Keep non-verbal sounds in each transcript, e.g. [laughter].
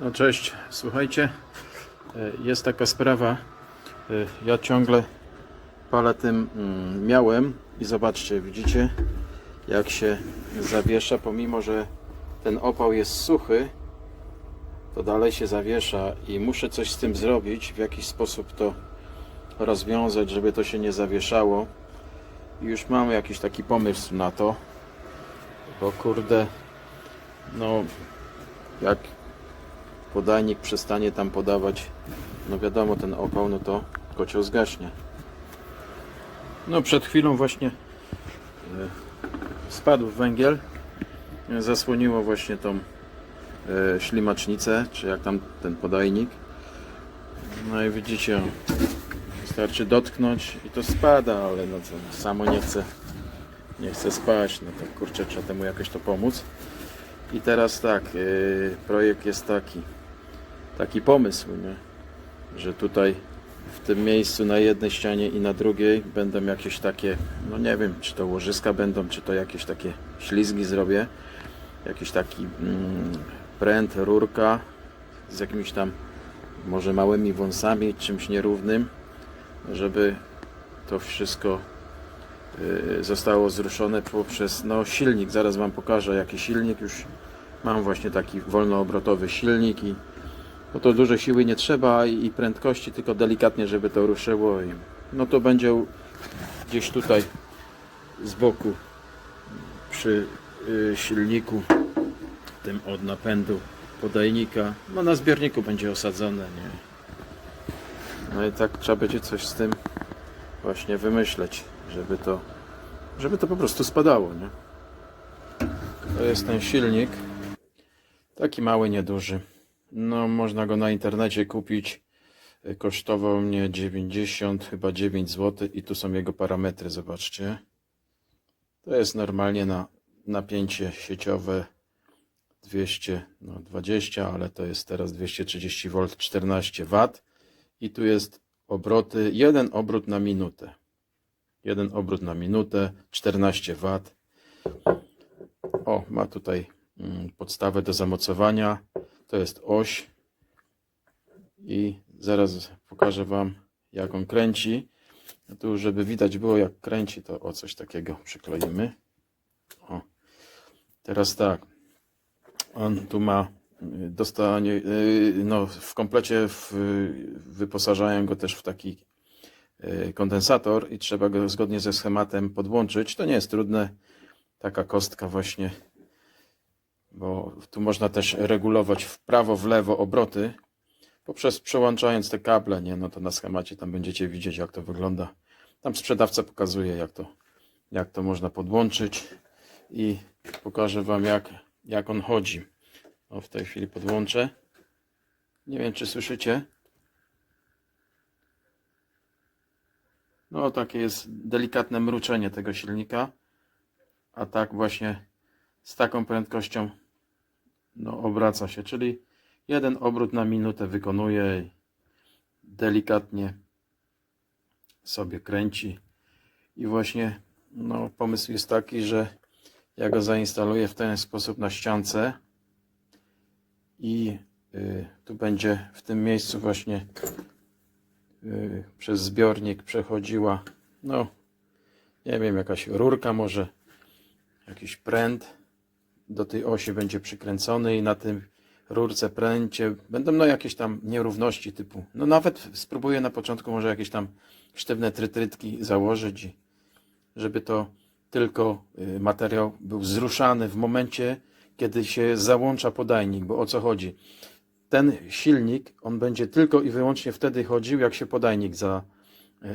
No cześć, słuchajcie, e, jest taka sprawa, e, ja ciągle palę tym mm, miałem i zobaczcie, widzicie jak się zawiesza, pomimo że ten opał jest suchy, to dalej się zawiesza i muszę coś z tym zrobić, w jakiś sposób to rozwiązać, żeby to się nie zawieszało. I już mam jakiś taki pomysł na to, bo kurde, no jak podajnik przestanie tam podawać, no wiadomo, ten opał, no to kocioł zgaśnie. No przed chwilą właśnie e, spadł węgiel, e, zasłoniło właśnie tą e, ślimacznicę, czy jak tam ten podajnik. No i widzicie, wystarczy dotknąć i to spada, ale no to samo nie chce, nie chce spać, no to kurczę, trzeba temu jakoś to pomóc. I teraz tak, yy, projekt jest taki, taki pomysł, nie? że tutaj w tym miejscu na jednej ścianie i na drugiej będą jakieś takie, no nie wiem, czy to łożyska będą, czy to jakieś takie ślizgi zrobię, jakiś taki mm, pręt, rurka z jakimiś tam może małymi wąsami, czymś nierównym, żeby to wszystko y, zostało zruszone poprzez no, silnik. Zaraz Wam pokażę jaki silnik. Już mam właśnie taki wolnoobrotowy silnik i no to duże siły nie trzeba i prędkości, tylko delikatnie, żeby to ruszyło. I no to będzie gdzieś tutaj z boku przy y, silniku tym od napędu podajnika. No na zbiorniku będzie osadzone, nie? No i tak trzeba będzie coś z tym właśnie wymyśleć, żeby to, żeby to po prostu spadało, nie? To jest ten silnik. Taki mały, nieduży. No, można go na internecie kupić. Kosztował mnie 90, chyba 9 zł i tu są jego parametry, zobaczcie. To jest normalnie na napięcie sieciowe 220, ale to jest teraz 230 V 14 W i tu jest obroty, jeden obrót na minutę. Jeden obrót na minutę, 14 W. O, ma tutaj mm, podstawę do zamocowania. To jest oś. I zaraz pokażę Wam, jak on kręci. No tu, żeby widać było, jak kręci, to o coś takiego przykleimy. O. Teraz tak. On tu ma dostanie, y, no w komplecie w, wyposażają go też w taki y, kondensator i trzeba go zgodnie ze schematem podłączyć. To nie jest trudne. Taka kostka właśnie, bo tu można też regulować w prawo, w lewo obroty poprzez przełączając te kable, nie? No to na schemacie tam będziecie widzieć, jak to wygląda. Tam sprzedawca pokazuje, jak to, jak to można podłączyć i pokażę Wam, jak, jak on chodzi. O, w tej chwili podłączę. Nie wiem, czy słyszycie. No, takie jest delikatne mruczenie tego silnika. A tak właśnie z taką prędkością no, obraca się, czyli jeden obrót na minutę wykonuje i delikatnie sobie kręci. I właśnie no, pomysł jest taki, że ja go zainstaluję w ten sposób na ściance i y, tu będzie w tym miejscu właśnie y, przez zbiornik przechodziła no nie wiem jakaś rurka może jakiś pręt do tej osi będzie przykręcony i na tym rurce pręcie będą no jakieś tam nierówności typu no nawet spróbuję na początku może jakieś tam sztywne trytrytki założyć żeby to tylko y, materiał był zruszany w momencie, kiedy się załącza podajnik, bo o co chodzi? Ten silnik, on będzie tylko i wyłącznie wtedy chodził, jak się podajnik za,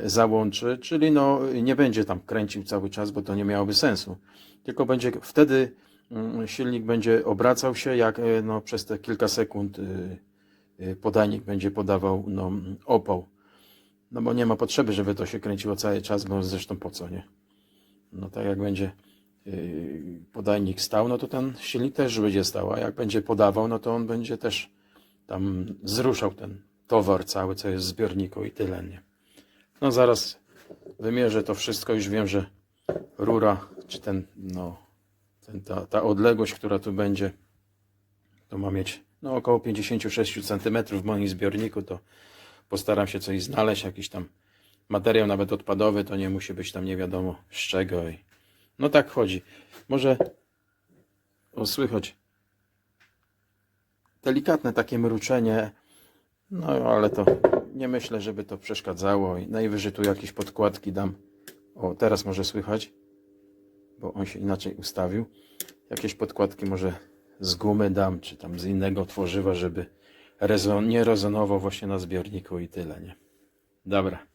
y, załączy, czyli no nie będzie tam kręcił cały czas, bo to nie miałoby sensu. Tylko będzie wtedy silnik będzie obracał się, jak y, no, przez te kilka sekund y, y, podajnik będzie podawał no, opał. No bo nie ma potrzeby, żeby to się kręciło cały czas, bo zresztą po co, nie? No tak jak będzie yy, podajnik stał, no to ten silnik też będzie stał, a jak będzie podawał, no to on będzie też tam zruszał ten towar cały, co jest w zbiorniku i tyle, nie? No zaraz wymierzę to wszystko, już wiem, że rura, czy ten, no, ten, ta, ta odległość, która tu będzie, to ma mieć no, około 56 cm w moim zbiorniku, to postaram się coś znaleźć, jakiś tam materiał nawet odpadowy, to nie musi być tam nie wiadomo z czego. I... No tak chodzi. Może o, słychać delikatne takie mruczenie, no ale to nie myślę, żeby to przeszkadzało i najwyżej tu jakieś podkładki dam. O, teraz może słychać, bo on się inaczej ustawił. Jakieś podkładki może z gumy dam, czy tam z innego tworzywa, żeby rezon, nie rezonował właśnie na zbiorniku i tyle, nie? Dobra.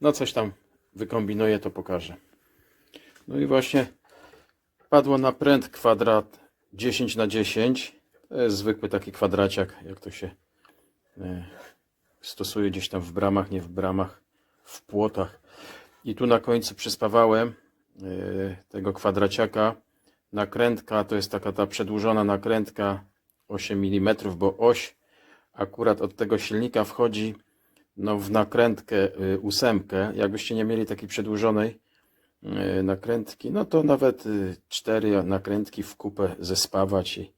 No coś tam wykombinuję, to pokażę. No i właśnie padło na pręt kwadrat 10 na 10 To jest zwykły taki kwadraciak, jak to się e, stosuje gdzieś tam w bramach, nie w bramach, w płotach. I tu na końcu przyspawałem tego kwadraciaka. Nakrętka to jest taka ta przedłużona nakrętka 8 mm, bo oś akurat od tego silnika wchodzi no, w nakrętkę y, ósemkę. Jakbyście nie mieli takiej przedłużonej y, nakrętki, no to nawet y, cztery nakrętki w kupę zespawać. I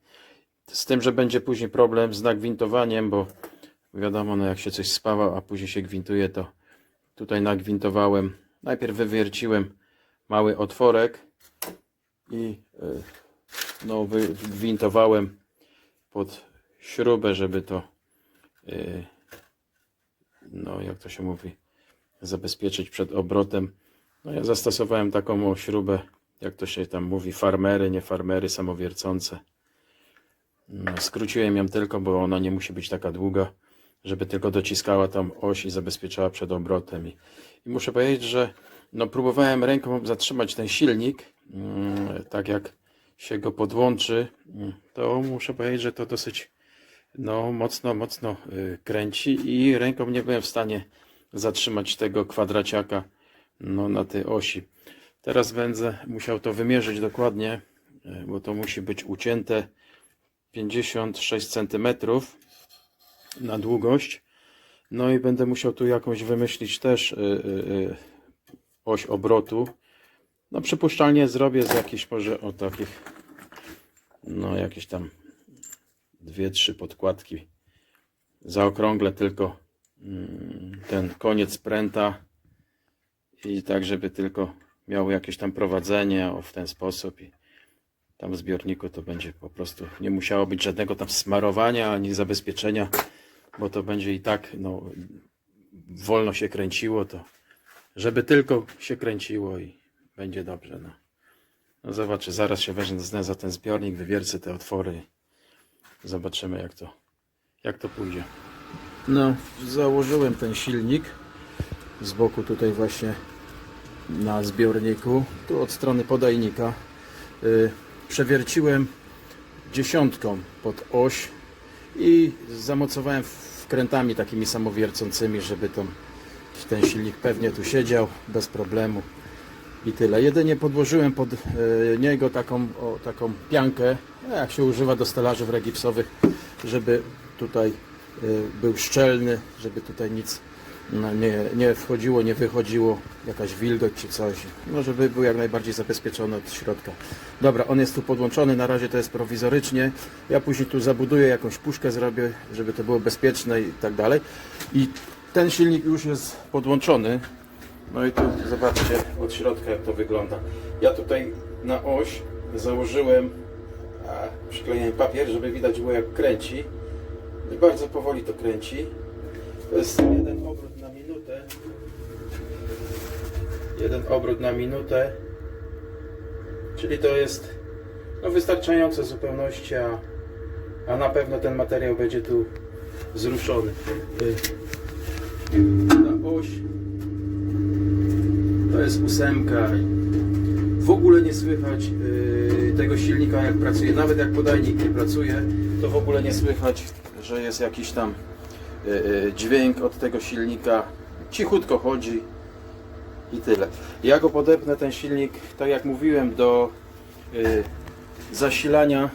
z tym, że będzie później problem z nagwintowaniem, bo wiadomo, no jak się coś spawa, a później się gwintuje, to tutaj nagwintowałem. Najpierw wywierciłem mały otworek i y, no, wygwintowałem pod śrubę, żeby to y, no jak to się mówi, zabezpieczyć przed obrotem. No ja zastosowałem taką śrubę, jak to się tam mówi, farmery, nie farmery, samowiercące. No, skróciłem ją tylko, bo ona nie musi być taka długa, żeby tylko dociskała tam oś i zabezpieczała przed obrotem. I, i muszę powiedzieć, że no, próbowałem ręką zatrzymać ten silnik, mm, tak jak się go podłączy, mm, to muszę powiedzieć, że to dosyć no, mocno, mocno y, kręci i ręką nie byłem w stanie zatrzymać tego kwadraciaka no, na tej osi. Teraz będę musiał to wymierzyć dokładnie, y, bo to musi być ucięte 56 cm na długość. No i będę musiał tu jakąś wymyślić też y, oś obrotu. No przypuszczalnie zrobię z jakichś może o takich no jakieś tam dwie, trzy podkładki zaokrąglę tylko mm, ten koniec pręta i tak, żeby tylko miało jakieś tam prowadzenie o, w ten sposób i tam w zbiorniku to będzie po prostu nie musiało być żadnego tam smarowania ani zabezpieczenia, bo to będzie i tak no, wolno się kręciło, to żeby tylko się kręciło i będzie dobrze. No, no zobaczę, zaraz się wezmę za ten zbiornik, wywiercę te otwory. Zobaczymy jak to, jak to pójdzie. No, założyłem ten silnik z boku tutaj właśnie na zbiorniku, tu od strony podajnika. Yy, przewierciłem dziesiątką pod oś i zamocowałem wkrętami takimi samowiercącymi, żeby tam ten silnik pewnie tu siedział bez problemu i tyle. Jedynie podłożyłem pod e, niego taką, o, taką piankę, no, jak się używa do stelaży regipsowych, żeby tutaj e, był szczelny, żeby tutaj nic no, nie, nie wchodziło, nie wychodziło, jakaś wilgoć czy coś, no żeby był jak najbardziej zabezpieczony od środka. Dobra, on jest tu podłączony, na razie to jest prowizorycznie, ja później tu zabuduję jakąś puszkę, zrobię, żeby to było bezpieczne i tak dalej. I ten silnik już jest podłączony, no i tu zobaczcie od środka jak to wygląda. Ja tutaj na oś założyłem a, przykleiłem papier, żeby widać było jak kręci. I bardzo powoli to kręci. To jest jeden obrót na minutę. Jeden obrót na minutę. Czyli to jest no, wystarczające zupełności, a, a na pewno ten materiał będzie tu wzruszony. Na oś to jest ósemka. W ogóle nie słychać yy, tego silnika jak pracuje. Nawet jak podajnik nie pracuje, to w ogóle nie słychać, że jest jakiś tam yy, yy, dźwięk od tego silnika. Cichutko chodzi i tyle. Ja go podepnę ten silnik, tak jak mówiłem, do yy, zasilania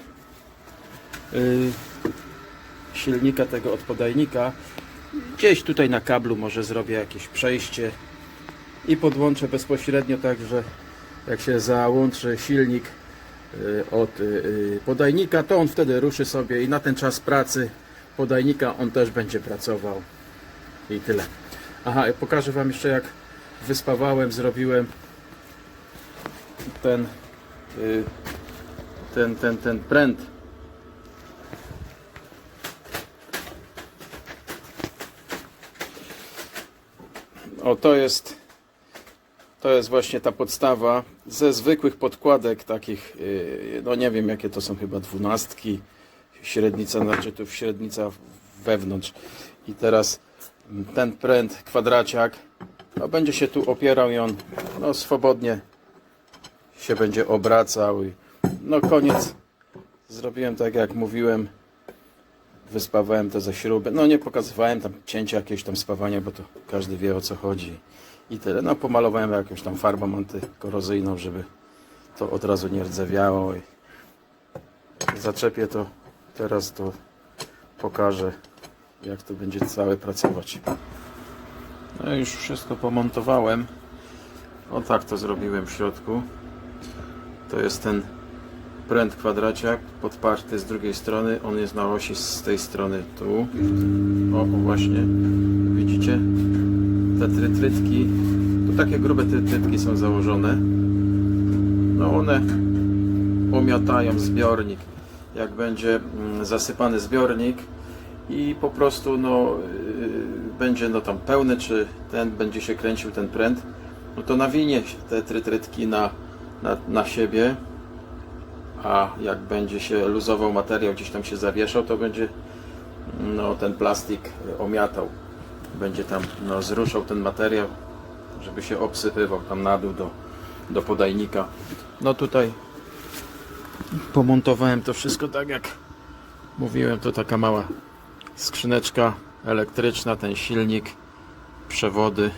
yy, silnika tego od podajnika. Gdzieś tutaj na kablu może zrobię jakieś przejście i podłączę bezpośrednio tak, że jak się załączy silnik y, od y, y, podajnika, to on wtedy ruszy sobie i na ten czas pracy podajnika on też będzie pracował. I tyle. Aha, pokażę Wam jeszcze jak wyspawałem, zrobiłem ten ten, ten, ten pręt. O, to jest to jest właśnie ta podstawa ze zwykłych podkładek takich, yy, no nie wiem jakie to są chyba dwunastki, średnica naczytów, średnica wewnątrz. I teraz ten pręt, kwadraciak, no będzie się tu opierał i on no, swobodnie się będzie obracał. I, no koniec. Zrobiłem tak jak mówiłem. Wyspawałem to ze śruby. No nie pokazywałem tam cięcia jakieś tam spawania, bo to każdy wie o co chodzi. I tyle. No pomalowałem jakąś tam farbą antykorozyjną, żeby to od razu nie rdzewiało. I zaczepię to teraz to pokażę jak to będzie całe pracować. No już wszystko pomontowałem. O tak to zrobiłem w środku. To jest ten pręt kwadraciak podparty z drugiej strony. On jest na osi z tej strony tu. O, właśnie. Widzicie? Te trytrytki. Tu takie grube trytrytki są założone. No one pomiatają zbiornik. Jak będzie mm, zasypany zbiornik i po prostu no yy, będzie no tam pełny, czy ten będzie się kręcił ten pręt, no to nawinie te trytrytki na na, na siebie, a jak będzie się luzował materiał, gdzieś tam się zawieszał, to będzie no, ten plastik omiatał. Będzie tam no, zruszał ten materiał, żeby się obsypywał tam na dół do, do podajnika. No tutaj pomontowałem to wszystko tak jak mówiłem, to taka mała skrzyneczka elektryczna, ten silnik, przewody.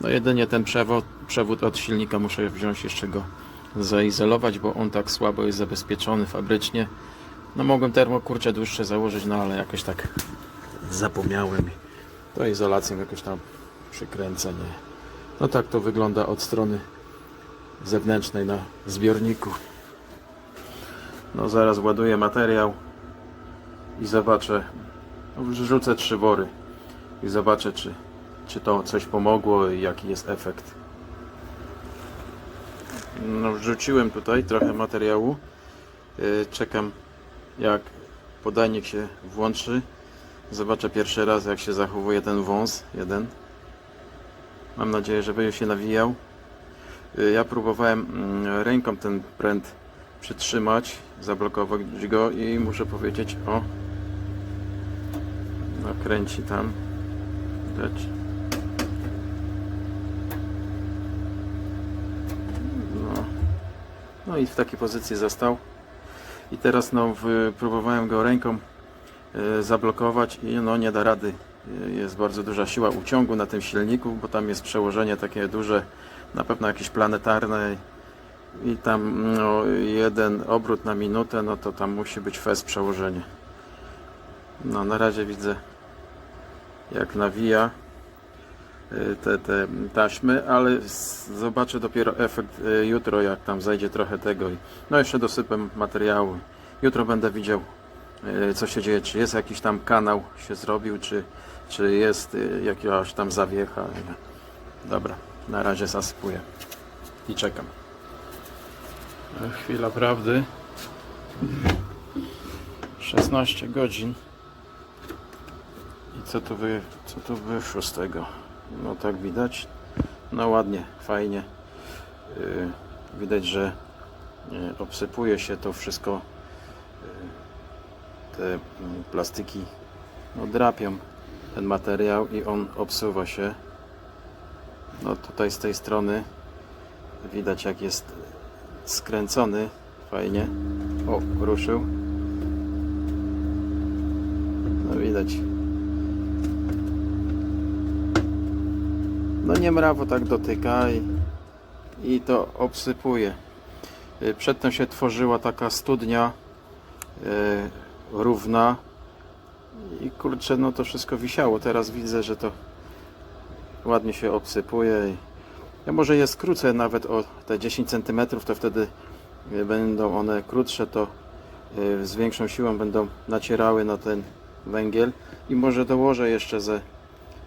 No jedynie ten przewód, przewód od silnika muszę wziąć jeszcze go zaizolować, bo on tak słabo jest zabezpieczony fabrycznie. No mogłem termokurcze dłuższe założyć, no ale jakoś tak zapomniałem. To izolacją jakoś tam przykręcę, nie. No tak to wygląda od strony zewnętrznej na zbiorniku. No zaraz ładuję materiał i zobaczę, no, wrzucę trzy wory i zobaczę czy, czy to coś pomogło i jaki jest efekt. No, wrzuciłem tutaj trochę materiału. Yy, Czekam jak podajnik się włączy. Zobaczę pierwszy raz jak się zachowuje ten wąs jeden. Mam nadzieję, że będzie się nawijał. Yy, Ja próbowałem mm, ręką ten pręt przytrzymać, zablokować go i muszę powiedzieć o no kręci tam widać no i w takiej pozycji został. I teraz no próbowałem go ręką e, zablokować i no nie da rady. E, jest bardzo duża siła uciągu na tym silniku bo tam jest przełożenie takie duże na pewno jakieś planetarne. I tam no, jeden obrót na minutę no to tam musi być fez przełożenie. No na razie widzę jak nawija te, te taśmy, ale zobaczę dopiero efekt y, jutro, jak tam zajdzie trochę tego. No jeszcze dosypę materiału. Jutro będę widział, y, co się dzieje, czy jest jakiś tam kanał się zrobił, czy, czy jest y, jakaś tam zawiecha. Dobra, na razie zasypuję i czekam. Chwila prawdy. 16 godzin. I co tu, wy, co tu wyszło z tego? No tak widać. No ładnie, fajnie. Yy, widać, że yy, obsypuje się to wszystko. Yy, te mm, plastiki no, drapią ten materiał i on obsuwa się. No tutaj z tej strony widać jak jest skręcony. Fajnie. O, ruszył. No widać. No nie mrawo tak dotyka i, i to obsypuje. Y, Przedtem się tworzyła taka studnia y, równa i kurczę, no to wszystko wisiało. Teraz widzę, że to ładnie się obsypuje. I ja może je skrócę nawet o te 10 cm, to wtedy y, będą one krótsze, to y, z większą siłą będą nacierały na ten węgiel i może dołożę jeszcze ze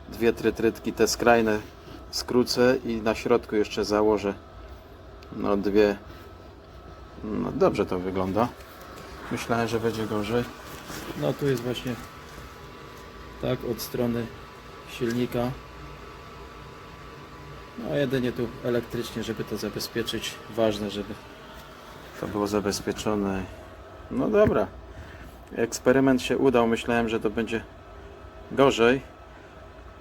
dwie trytrytki, te skrajne skrócę i na środku jeszcze założę no dwie. No dobrze to wygląda. Myślałem, że będzie gorzej. No tu jest właśnie tak od strony silnika. No jedynie tu elektrycznie, żeby to zabezpieczyć. Ważne, żeby to było zabezpieczone. No dobra. Eksperyment się udał, myślałem, że to będzie gorzej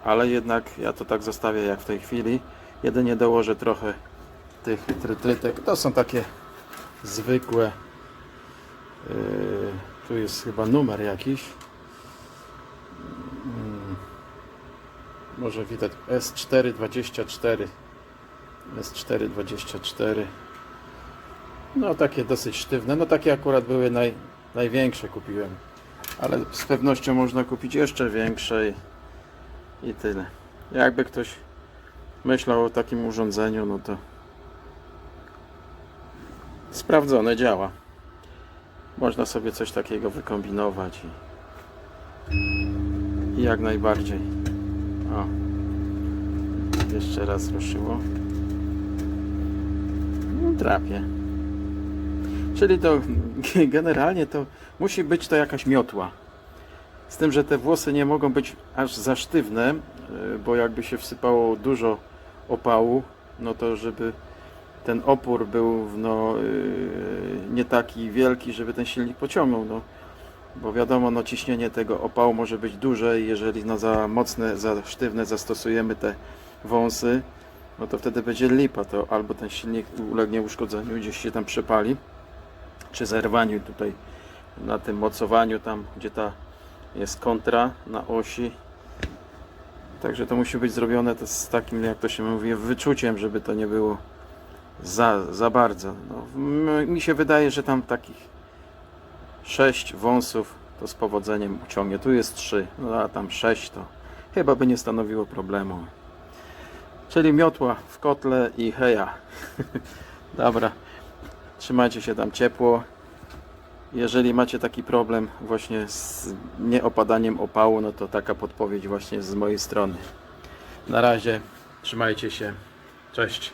ale jednak ja to tak zostawię jak w tej chwili. Jedynie dołożę trochę tych trytrytek. To są takie zwykłe. Yy, tu jest chyba numer jakiś. Mm, może widać S424. S424. No takie dosyć sztywne. No takie akurat były naj, największe kupiłem. Ale z pewnością można kupić jeszcze większe. I- tyle. Jakby ktoś myślał o takim urządzeniu, no to sprawdzone działa. Można sobie coś takiego wykombinować i, i jak najbardziej. O. Jeszcze raz ruszyło. No, drapie. Czyli to [laughs] generalnie to musi być to jakaś miotła. Z tym, że te włosy nie mogą być aż za sztywne, y, bo jakby się wsypało dużo opału, no to żeby ten opór był no, y, nie taki wielki, żeby ten silnik pociągnął. No, bo wiadomo, no, ciśnienie tego opału może być duże i jeżeli no, za mocne, za sztywne zastosujemy te wąsy, no to wtedy będzie lipa. To albo ten silnik ulegnie uszkodzeniu, gdzieś się tam przepali, czy zerwaniu tutaj na tym mocowaniu tam, gdzie ta jest kontra na osi. Także to musi być zrobione to z takim, jak to się mówi, wyczuciem, żeby to nie było za, za bardzo. No, mi się wydaje, że tam takich 6 wąsów to z powodzeniem uciągnie. Tu jest 3, no a tam 6 to chyba by nie stanowiło problemu. Czyli miotła w kotle i heja. [laughs] Dobra, trzymajcie się tam ciepło. Jeżeli macie taki problem właśnie z nieopadaniem opału, no to taka podpowiedź właśnie z mojej strony. Na razie, trzymajcie się. Cześć.